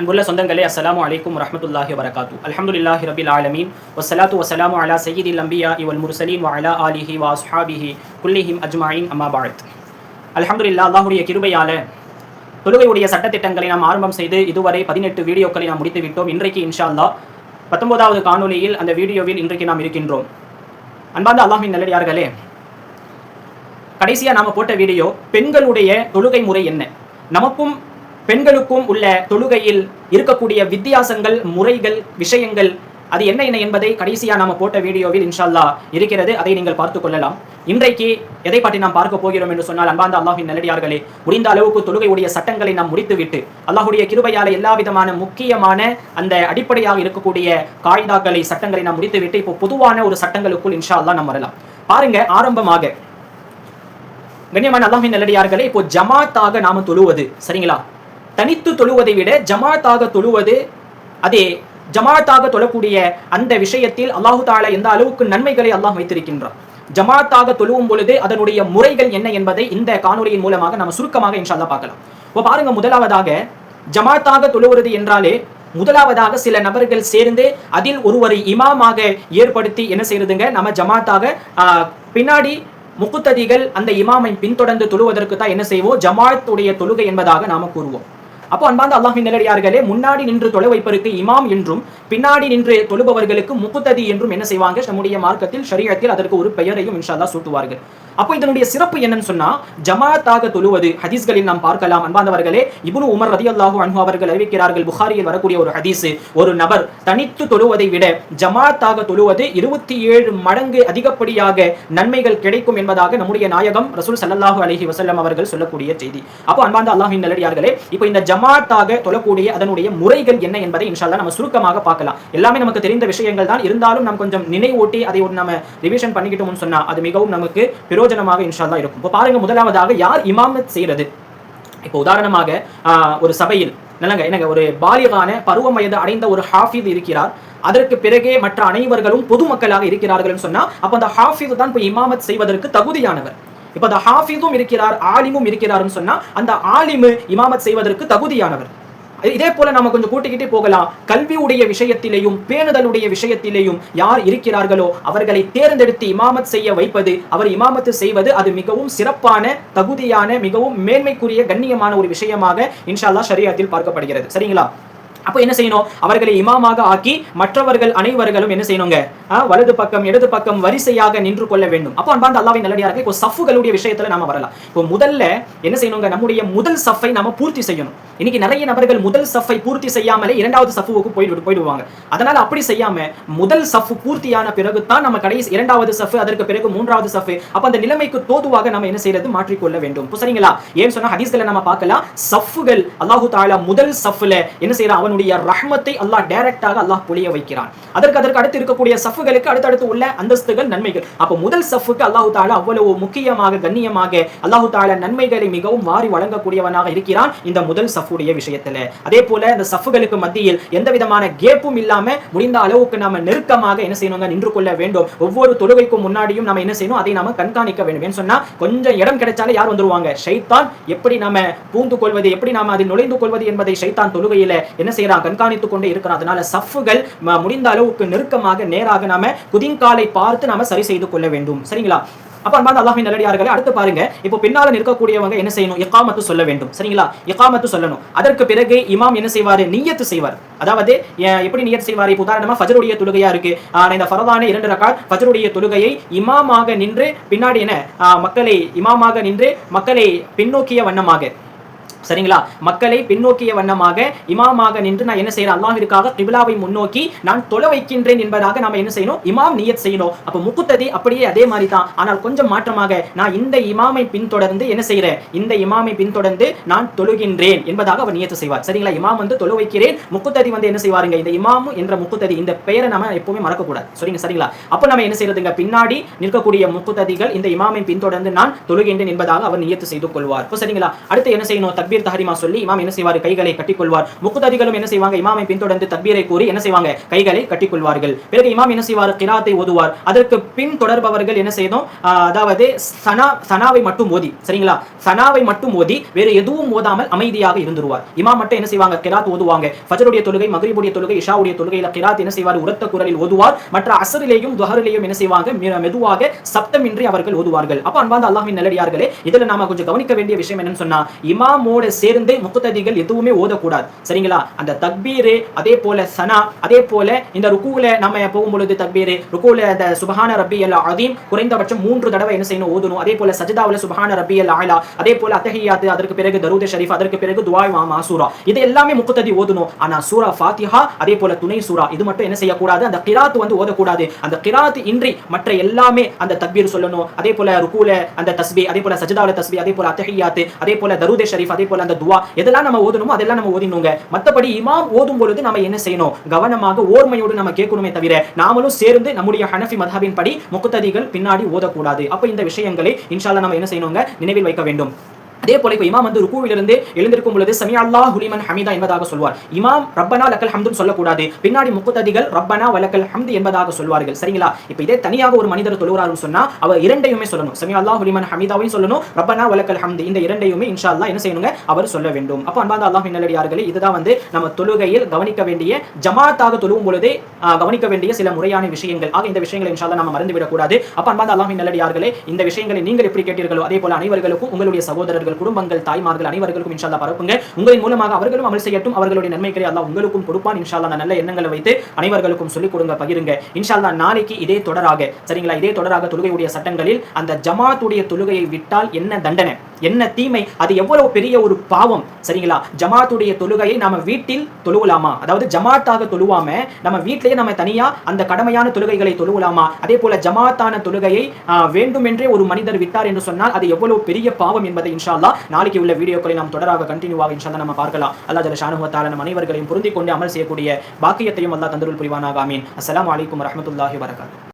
அன்புள்ள சொந்தங்களே அஸ்லாம் அலைக்கும் வரஹ்மத்துல்லாஹி வரகாத்து அலமதுல்லாஹி ரபில் ஆலமீன். வஸ்ஸலாத்து வசலாம் அலா சய்யிதில் அம்பியா இவல் முர்சலீன் அலா அலிஹி வ குல்லிஹிம் அஜ்மாயின் அம்மா பாரத் அலமதுல்லா அல்லாஹுடைய கிருபையால தொழுகையுடைய சட்டத்திட்டங்களை நாம் ஆரம்பம் செய்து இதுவரை பதினெட்டு வீடியோக்களை நாம் முடித்து விட்டோம். இன்றைக்கு இன்ஷா அல்லா பத்தொன்பதாவது காணொலியில் அந்த வீடியோவில் இன்றைக்கு நாம் இருக்கின்றோம். அன்பார்ந்த அல்லாஹின் நல்லடியார்களே கடைசியா நாம போட்ட வீடியோ பெண்களுடைய தொழுகை முறை என்ன? நமக்கும் பெண்களுக்கும் உள்ள தொழுகையில் இருக்கக்கூடிய வித்தியாசங்கள் முறைகள் விஷயங்கள் அது என்ன என்ன என்பதை கடைசியா நாம போட்ட வீடியோவில் இன்ஷால்லா இருக்கிறது. அதை நீங்கள் பார்த்து கொள்ளலாம். இன்றைக்கு எதை பற்றி நாம் பார்க்க போகிறோம் என்று சொன்னால் அன்பாந்த அல்லாஹின் நல்லடியார்களே முடிந்த அளவுக்கு தொழுகையுடைய சட்டங்களை நாம் முடித்துவிட்டு அல்லாஹுடைய கிருபையால் எல்லா விதமான முக்கியமான அந்த அடிப்படையாக இருக்கக்கூடிய காய்தாக்களை சட்டங்களை நாம் முடித்துவிட்டு இப்போ பொதுவான ஒரு சட்டங்களுக்குள் இன்ஷா நாம் வரலாம். பாருங்க ஆரம்பமாக. கண்ணியமான அல்லாஹின் நல்லடியார்களே இப்போ ஜமாத்தாக நாம தொழுவது சரிங்களா? தனித்து தொழுவதை விட ஜமாத்தாக தொழுவது அதே ஜமாத்தாக தொழக்கூடிய அந்த விஷயத்தில் அல்லாஹு தாலா எந்த அளவுக்கு நன்மைகளை அல்லாஹ் வைத்திருக்கின்றான். ஜமாத்தாக தொழுவும் பொழுது அதனுடைய முறைகள் என்ன என்பதை இந்த காணொலியின் மூலமாக நம்ம சுருக்கமாக இன்ஷால்லா பார்க்கலாம். இப்போ பாருங்க முதலாவதாக ஜமாத்தாக தொழுவது என்றாலே முதலாவதாக சில நபர்கள் சேர்ந்து அதில் ஒருவரை இமாமாக ஏற்படுத்தி என்ன செய்யறதுங்க நம்ம ஜமாத்தாக பின்னாடி முக்குத்ததிகள் அந்த இமாமை பின்தொடர்ந்து தொழுவதற்கு தான் என்ன செய்வோம்? ஜமாத்துடைய தொழுகை என்பதாக நாம கூறுவோம். அப்போ அன்பாந்த அல்லாஹின் நிலடியார்களே முன்னாடி நின்று தொலை வைப்பருக்கு இமாம் என்றும் பின்னாடி நின்று தொழுபவர்களுக்கு முக்குத்ததி என்றும் என்ன செய்வாங்க? நம்முடைய மார்க்கத்தில் ஷரியத்தில் அதற்கு ஒரு பெயரையும் இன்ஷால்லா சூட்டுவார்கள். அப்போ இதனுடைய சிறப்பு என்னன்னு சொன்னா ஜமாத்தாக தொழுவது. ஹதீஸ்களில் நாம் பார்க்கலாம். அன்பார்ந்தவர்களே இபுனு உமர் ரதி அல்லாஹூ அன்ஹு அவர்கள் அறிவிக்கிறார்கள் புகாரியில் வரக்கூடிய ஒரு ஹதீஸ். ஒரு நபர் தனித்து தொழுவதை விட ஜமாத்தாக தொழுவது இருபத்தி ஏழு மடங்கு அதிகப்படியாக நன்மைகள் கிடைக்கும் என்பதாக நம்முடைய நாயகம் ரசூல் சல்லாஹூ அலஹி வசல்லம் அவர்கள் சொல்லக்கூடிய செய்தி. அப்போ அன்பாந்த அல்லாஹின் நல்லடியார்களே இப்போ இந்த ஜமாத்தாக தொழக்கூடிய அதனுடைய முறைகள் என்ன என்பதை இன்ஷால்லா நம்ம சுருக்கமாக பார்க்கலாம். எல்லாமே நமக்கு தெரிந்த விஷயங்கள் தான். இருந்தாலும் நம்ம கொஞ்சம் நினைவூட்டி அதை ஒரு நம்ம ரிவிஷன் பண்ணிக்கிட்டோம்னு சொன்னா அது மிகவும் நமக்கு பிரயோஜனமாக இன்ஷால்லா இருக்கும். இப்போ பாருங்க முதலாவதாக யார் இமாமத் செய்யறது? இப்போ உதாரணமாக ஒரு சபையில் நல்லங்க என்னங்க ஒரு பாலியகான பருவ வயது அடைந்த ஒரு ஹாஃபித் இருக்கிறார். அதற்கு பிறகே மற்ற அனைவர்களும் பொதுமக்களாக இருக்கிறார்கள் சொன்னா அப்ப அந்த ஹாஃபிஸ் தான் இப்போ இமாமத் செய்வதற்கு தகுதியானவர். இப்ப அந்த ஹாஃபிஸும் இருக்கிறார் ஆலிமும் இருக்கிறார்னு சொன்னா அந்த ஆலிமு இமாமத் செய்வதற்கு தகுதியானவர். இதே போல நாம கொஞ்சம் கூட்டிக்கிட்டே போகலாம். கல்வியுடைய விஷயத்திலேயும் பேணுதலுடைய விஷயத்திலேயும் யார் இருக்கிறார்களோ அவர்களை தேர்ந்தெடுத்து இமாமத் செய்ய வைப்பது அவர் இமாமத்து செய்வது அது மிகவும் சிறப்பான தகுதியான மிகவும் மேன்மைக்குரிய கண்ணியமான ஒரு விஷயமாக இன்ஷா அல்லாஹ் பார்க்கப்படுகிறது. சரிங்களா? அப்போ என்ன செய்யணும்? அவர்களை இமாமாக ஆக்கி மற்றவர்கள் அனைவர்களும் என்ன செய்யணுங்க? வலது பக்கம் இடது பக்கம் வரிசையாக நின்று கொள்ள வேண்டும். அப்போ அன்பாந்த அல்லாவின் நல்லடியார்கள் இப்போ சஃப்புகளுடைய விஷயத்துல நாம வரலாம். இப்போ முதல்ல என்ன செய்யணுங்க? நம்முடைய முதல் சஃப்பை நாம பூர்த்தி செய்யணும். இன்னைக்கு நிறைய நபர்கள் முதல் சஃபை பூர்த்தி செய்யாமலே இரண்டாவது சஃபுவுக்கு போயிட்டு போயிடுவாங்க. அதனால அப்படி செய்யாம முதல் சஃபு பூர்த்தியான பிறகு தான் நம்ம கடைசி இரண்டாவது சஃபு அதற்கு பிறகு மூன்றாவது சஃபு அப்ப அந்த நிலைமைக்கு தோதுவாக நம்ம என்ன செய்யறது? மாற்றிக்கொள்ள வேண்டும். சரிங்களா? ஏன் சொன்னா ஹதீஸ்ல நம்ம பார்க்கலாம் சஃபுகள் அல்லாஹு தாலா முதல் சஃப்ல என்ன செய்யறான் அவனுடைய ரஹ்மத்தை அல்லாஹ் டைரக்டாக அல்லாஹ் புளிய வைக்கிறான். அதற்கு அதற்கு அடுத்து இருக்கக்கூடிய சஃபுகளுக்கு அடுத்தடுத்து உள்ள அந்தஸ்துகள் நன்மைகள். அப்ப முதல் சஃபுக்கு அல்லாஹு தாலா அவ்வளவு முக்கியமாக கண்ணியமாக அல்லாஹு தாலா நன்மைகளை மிகவும் வாரி வழங்கக்கூடியவனாக இருக்கிறான். இந்த முதல் சஃப் சஃபுடைய விஷயத்துல. அதே போல இந்த சஃபுகளுக்கு மத்தியில் எந்த விதமான கேப்பும் இல்லாம முடிந்த அளவுக்கு நாம நெருக்கமாக என்ன செய்யணுங்க நின்று கொள்ள வேண்டும். ஒவ்வொரு தொழுகைக்கும் முன்னாடியும் நம்ம என்ன செய்யணும்? அதை நாம கண்காணிக்க வேண்டும். ஏன்னு சொன்னா கொஞ்சம் இடம் கிடைச்சாலே யார் வந்துருவாங்க? ஷைத்தான். எப்படி நாம பூந்து கொள்வது? எப்படி நாம அதில் நுழைந்து கொள்வது என்பதை ஷைத்தான் தொழுகையில என்ன செய்யறான் கண்காணித்துக் கொண்டே இருக்கிறான். அதனால சஃபுகள் முடிந்த அளவுக்கு நெருக்கமாக நேராக நாம குதிங்காலை பார்த்து நாம சரி செய்து கொள்ள வேண்டும். சரிங்களா? அப்ப அன்பார்ந்த அல்லாஹின் நல்லடியார்களே அடுத்து பாருங்க. இப்போ பின்னால நிற்கக்கூடியவங்க என்ன செய்யணும்? இக்காமத்து சொல்ல வேண்டும். சரிங்களா? இக்காமத்து சொல்லணும். அதற்கு பிறகு இமாம் என்ன செய்வாரு? நீயத்து செய்வார். அதாவது எப்படி நியத் செய்வார்? இப்போ உதாரணமா ஃபஜருடைய தொழுகையா இருக்கு. இந்த ஃபரதான இரண்டு ரக்கால் ஃபஜருடைய தொழுகையை இமாமாக நின்று பின்னாடி என்ன? மக்களை இமாமாக நின்று மக்களை பின்னோக்கிய வண்ணமாக. சரிங்களா? மக்களை பின்னோக்கிய வண்ணமாக இமாமாக நின்று நான் என்ன செய்யறேன் அல்லாஹிற்காக கிபிலாவை முன்னோக்கி நான் தொலை வைக்கின்றேன் என்பதாக நாம என்ன செய்யணும்? இமாம் நியத் செய்யணும். அப்ப முக்குத்ததி அப்படியே அதே மாதிரி தான் ஆனால் கொஞ்சம் மாற்றமாக நான் இந்த இமாமை பின்தொடர்ந்து என்ன செய்யறேன் இந்த இமாமை பின்தொடர்ந்து நான் தொழுகின்றேன் என்பதாக அவர் நியத்து செய்வார். சரிங்களா? இமாம் வந்து தொழு வைக்கிறேன். முக்குத்ததி வந்து என்ன செய்வாருங்க? இந்த இமாமு என்ற முக்குத்ததி இந்த பெயரை நம்ம எப்பவுமே மறக்கக்கூடாது. சரிங்க சரிங்களா? அப்ப நம்ம என்ன செய்யறதுங்க பின்னாடி நிற்கக்கூடிய முக்குத்ததிகள் இந்த இமாமை பின்தொடர்ந்து நான் தொழுகின்றேன் என்பதாக அவர் நியத்து செய்து கொள்வார். சரிங்களா? அடுத்து என்ன செய்யணும்? தக்பீர் தக்பீர் தஹரிமா சொல்லி இமாம் என்ன செய்வார்? கைகளை கட்டிக்கொள்வார். முக்குதரிகளும் என்ன செய்வாங்க? இமாமை பின்தொடர்ந்து தக்பீரை கூறி என்ன செய்வாங்க? கைகளை கட்டிக்கொள்வார்கள். பிறகு இமாம் என்ன செய்வார்? கிராத்தை ஓதுவார். அதற்கு பின் தொடர்பவர்கள் என்ன செய்தோம் அதாவது சனா சனாவை மட்டும் ஓதி சரிங்களா? சனாவை மட்டும் ஓதி வேறு எதுவும் ஓதாமல் அமைதியாக இருந்துருவார். இமாம் மட்டும் என்ன செய்வாங்க? கிராத் ஓதுவாங்க. ஃபஜருடைய தொழுகை மகரிபுடைய தொழுகை இஷாவுடைய தொழுகையில் கிராத் என்ன செய்வார்? உரத்த குரலில் ஓதுவார். மற்ற அசரிலேயும் துஹரிலேயும் என்ன செய்வாங்க? மெதுவாக சப்தமின்றி அவர்கள் ஓதுவார்கள். அப்ப அன்பாந்த அல்லாஹின் நல்லடியார்களே இதில் நாம கொஞ்சம் கவனிக்க வேண்டிய விஷயம் என்னன்னு சொன்னா இமாமோட சேர்ந்து முக்குத்ததிகள் எதுவுமே ஓதக்கூடாது. சரிங்களா? அந்த தக்பீரு அதே போல சனா அதே போல இந்த ருக்குல நம்ம போகும்பொழுது தக்பீரு ருக்குல அந்த சுபஹான ரப்பி அல் அதீம் குறைந்தபட்சம் மூன்று தடவை என்ன செய்யணும்? ஓதணும். அதே போல சஜிதாவில் சுபஹான ரப்பி அல் ஆலா அதே போல அத்தஹியாத்து அதற்கு பிறகு தருத ஷரீஃப் அதற்கு பிறகு துவாய் மாமா சூரா. இது எல்லாமே முக்குத்ததி ஓதணும். ஆனா சூரா ஃபாத்திஹா அதே போல துணை சூரா. இது மட்டும் என்ன செய்யக்கூடாது? அந்த கிராத் வந்து ஓதக்கூடாது. அந்த கிராத் இன்றி மற்ற எல்லாமே அந்த தக்பீர் சொல்லணும். அதே போல ருக்குல அந்த தஸ்பி அதே போல சஜிதாவில் தஸ்பி அதே போல அத்தஹியாத்து அதே போல தரூதே ஷரீஃப் அதே போல அந்த துவா. எதெல்லாம் நம்ம ஓதணுமோ அதெல்லாம் நம்ம ஓதினுங்க மற்றபடி இமாம் ஓதும் பொழுது நம்ம என்ன செய்யணும்? கவனமாக ஓர்மையோடு நம்ம கேட்கணுமே தவிர நாமளும் சேர்ந்து நம்முடைய ஹனஃபி மதஹபின் படி முக்குத்ததிகள் பின்னாடி ஓதக்கூடாது. அப்ப இந்த விஷயங்களை இன்ஷால்லா நம்ம என்ன செய்யணுங்க? நினைவில் வைக்க வேண்டும். அதே போல இப்போ இமாம் வந்து ருக்குவிலிருந்து எழுந்திருக்கும் பொழுது சமி அல்லா ஹுலிமன் ஹமீதா என்பதாக சொல்வார். இமாம் ரப்பனா லக்கல் ஹம்தும் சொல்லக்கூடாது. பின்னாடி முக்குத்ததிகள் ரப்பனா வலக்கல் ஹம்து என்பதாக சொல்வார்கள். சரிங்களா? இப்போ இதே தனியாக ஒரு மனிதர் தொழுகிறாருன்னு சொன்னா அவர் இரண்டையுமே சொல்லணும். சமி அல்லா ஹுலிமன் ஹமீதாவையும் சொல்லணும் ரப்பனா வலக்கல் ஹம்து இந்த இரண்டையுமே இன்ஷா அல்லா என்ன செய்யணுங்க? அவர் சொல்ல வேண்டும். அப்போ அன்பாந்த அல்லாஹ் நல்லடியார்களே இதுதான் வந்து நம்ம தொழுகையில் கவனிக்க வேண்டிய ஜமாத்தாக தொழுவும் பொழுதே கவனிக்க வேண்டிய சில முறையான விஷயங்கள். ஆக இந்த விஷயங்களை இன்ஷா நம்ம மறந்துவிடக்கூடாது. அப்போ அன்பாந்த அல்லாஹ் நல்லடியார்களே இந்த விஷயங்களை நீங்கள் எப்படி கேட்டீர்களோ அதே போல அனைவர்களுக்கும் உங்களுடைய சகோதரர்கள் குடும்பங்கள் தாய்மார்கள் அனைவர்களுக்கும் இன்ஷால்லா பரப்புங்க. உங்களின் மூலமாக அவர்களும் அமல் செய்யட்டும் அவர்களுடைய நன்மைகளை அல்லா உங்களுக்கும் கொடுப்பான். இன்ஷால்லா நல்ல எண்ணங்களை வைத்து அனைவர்களுக்கும் சொல்லிக் கொடுங்க பகிருங்க. இன்ஷால்லா நாளைக்கு இதே தொடராக சரிங்களா? இதே தொடராக தொழுகையுடைய சட்டங்களில் அந்த ஜமாத்துடைய தொழுகையை விட்டால் என்ன தண்டனை? என்ன தீமை? அது எவ்வளவு பெரிய ஒரு பாவம் சரிங்களா? ஜமாத்துடைய தொழுகையை நாம வீட்டில் தொழுவலாமா? அதாவது ஜமாத்தாக தொழுவாம நம்ம வீட்டிலேயே நம்ம தனியா அந்த கடமையான தொழுகைகளை தொழுவலாமா? அதே போல ஜமாத்தான தொழுகையை வேண்டுமென்றே ஒரு மனிதர் விட்டார் என்று சொன்னால் அது எவ்வளவு பெரிய பாவம் என்பதை இன்ஷால்லா நாளைக்கு உள்ள வீடியோக்களை நாம் தொடராக கண்டினியூவாக இன்ஷால்லா நம்ம பார்க்கலாம். அல்லா ஜல ஷானுவத்தால நம் அனைவர்களையும் பொருந்திக் கொண்டு அமல் செய்யக்கூடிய பாக்கியத்தையும் அல்லா தந்தருள் புரிவானாக. அமீன் அஸ்லாம் வலைக்கம் வரமத்துல்லாஹி வரகாத்து